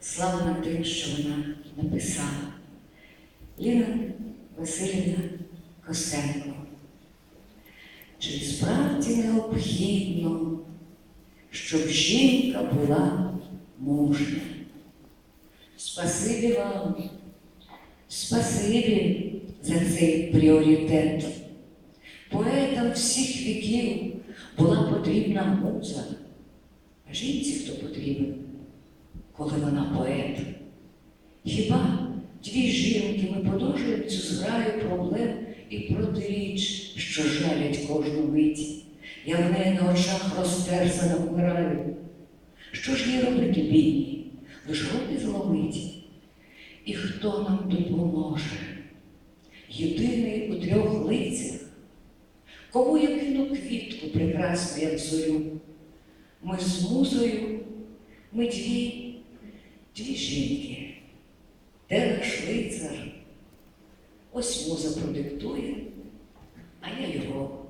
славна тим, що вона написала. Ліна Васильівна Косенко. Чи справді необхідно, щоб жінка була мужня? Спасибі вам, спасибі за цей пріоритет. Поетам всіх віків була потрібна муза. А жінці хто потрібен, коли вона поет? Хіба дві жінки ми подовжуємо цю зграю проблем і протиріч, що жалять кожну мить? Я в неї на очах розтерзана вмираю. Що ж їй робити, бідні? Лиш руки зломить. І хто нам допоможе? Єдиний у трьох лицях, кому я кину квітку прекрасну, як зорю. Ми з музою, ми дві, дві жінки, де швейцар, ось муза продиктує, а я його